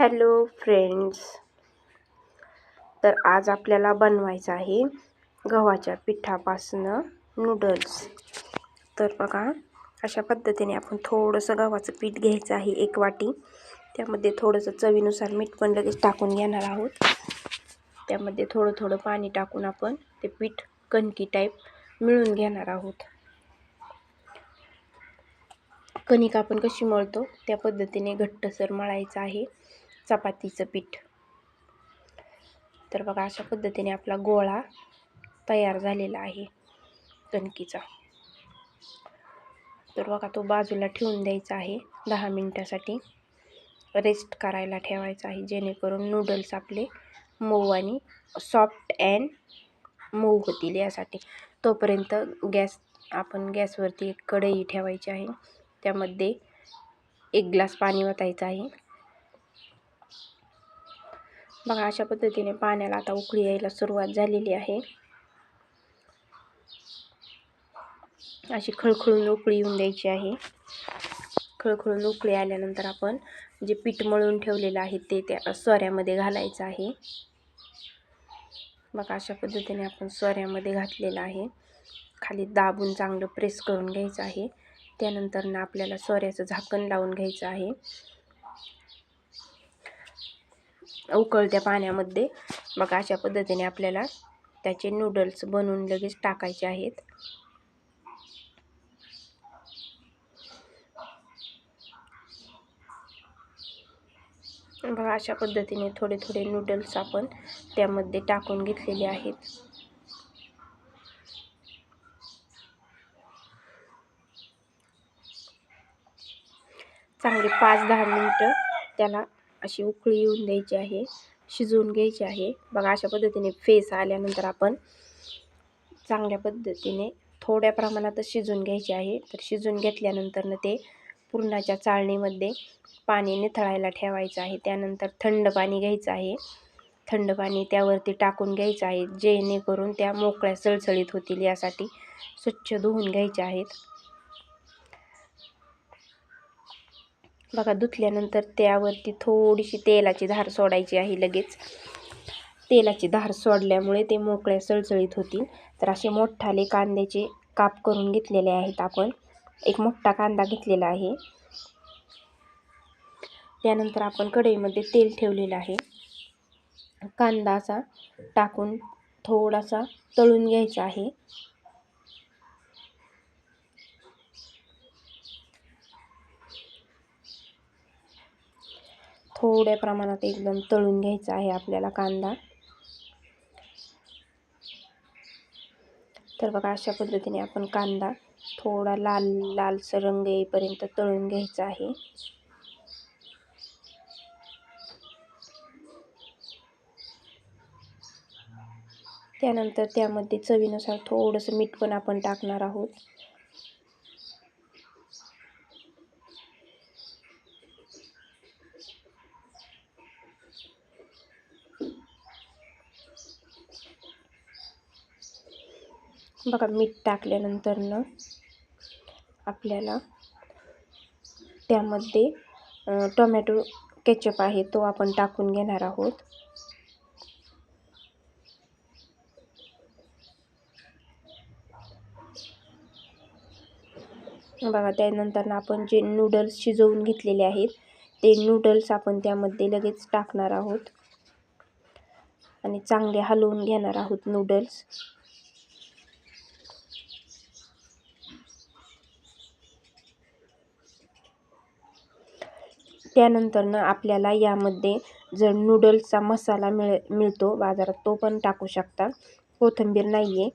Hello friends. तर आज आपल्याला बनवायचं आहे गव्हाच्या पिठापासनं नूडल्स. तर बघा अशा पद्धतीने आपण थोडंसं गव्हाचं पीठ घ्यायचं आहे एक वाटी. त्यामध्ये थोडंसं चवीनुसार मीठ पण लगेच टाकून घेणार आहोत. त्यामध्ये थोडं थोडं पाणी टाकून आपण ते पीठ कणकी टाईप मिळून घेणार आहोत. कणिक आपण कशी मळतो? त्या पद्धतीने घट्टसर मळायचं आहे. चपातीचं पीठ. तर बघा अशा पद्धतीने आपला गोळा तयार झालेला आहे कणकीचा तर बघा तो बाजूला ठेवून द्यायचा आहे दहा मिनटासाठी. रेस्ट करायला ठेवायचा आहे जेणेकरून नूडल्स आपले मऊ आणि सॉफ्ट अँड मऊ होतील यासाठी. तोपर्यंत गॅस आपण गॅसवरती एक कढई ठेवायची आहे. त्यामध्ये एक ग्लास पाणी ओतायचं आहे. बघा अशा पद्धतीने पाण्याला आता उकळी यायला सुरुवात झालेली आहे. अशी खळखळून उकळी येऊन द्यायची आहे. खळखळून उकळी आल्यानंतर आपण जे पीठ मळून ठेवलेलं आहे ते त्या सोऱ्यामध्ये घालायचं आहे. बघा अशा पद्धतीने आपण सोऱ्यामध्ये घातलेलं आहे. खाली दाबून चांगलं प्रेस करून घ्यायचं आहे. त्यानंतर ना आपल्याला सोऱ्याचं झाकण लावून घ्यायचं आहे. उकळत्या पाण्यामध्ये. मग अशा पद्धतीने आपल्याला त्याचे नूडल्स बनवून लगेच टाकायचे आहेत. बघा अशा पद्धतीने थोडे थोडे नूडल्स आपण त्यामध्ये टाकून घेतलेले आहेत. चांगले पाच दहा मिनटं त्याला अशी उकळी येऊन द्यायची आहे शिजवून घ्यायची आहे. बघा अशा पद्धतीने फेस आल्यानंतर आपण चांगल्या पद्धतीने थोड्या प्रमाणातच शिजवून घ्यायचे आहे. तर शिजवून घेतल्यानंतरनं ते पुरणाच्या चाळणीमध्ये पाणी निथळायला ठेवायचं आहे. त्यानंतर थंड पाणी घ्यायचं आहे. थंड पाणी त्यावरती टाकून घ्यायचं आहे जेणेकरून त्या मोकळ्या सळसळीत होतील यासाठी स्वच्छ धुवून घ्यायचे आहेत. बघा धुतल्यानंतर त्यावरती थोडीशी तेलाची धार सोडायची आहे लगेच. तेलाची धार सोडल्यामुळे ते मोकळ्या सळसळीत होतील. तर असे मोठाले कांद्याचे काप करून घेतलेले आहेत आपण. एक मोठा कांदा घेतलेला आहे. त्यानंतर आपण कढईमध्ये तेल ठेवलेलं आहे. कांदा असा टाकून थोडासा तळून घ्यायचा आहे. थोड्या प्रमाणात एकदम तळून घ्यायचा आहे आपल्याला कांदा. तर बघा अशा पद्धतीने आपण कांदा थोडा लाल लालसर रंग येईपर्यंत तळून घ्यायचा आहे. त्यानंतर त्यामध्ये चवीनुसार थोडंसं मीठ पण आपण टाकणार आहोत. बघा मीठ टाकल्यानंतरनं आपल्याला त्यामध्ये टोमॅटो केचप आहे तो आपण टाकून घेणार आहोत. बघा त्यानंतर आपण जे नूडल्स शिजवून घेतलेले आहेत ते नूडल्स आपण त्यामध्ये लगेच टाकणार आहोत. आणि चांगले हलवून घेणार आहोत नूडल्स त्यानंतरनं आपल्याला यामध्ये जर नूडल्सचा मसाला मिळ मिळतो बाजारात तो पण टाकू शकता. कोथिंबीर नाही आहे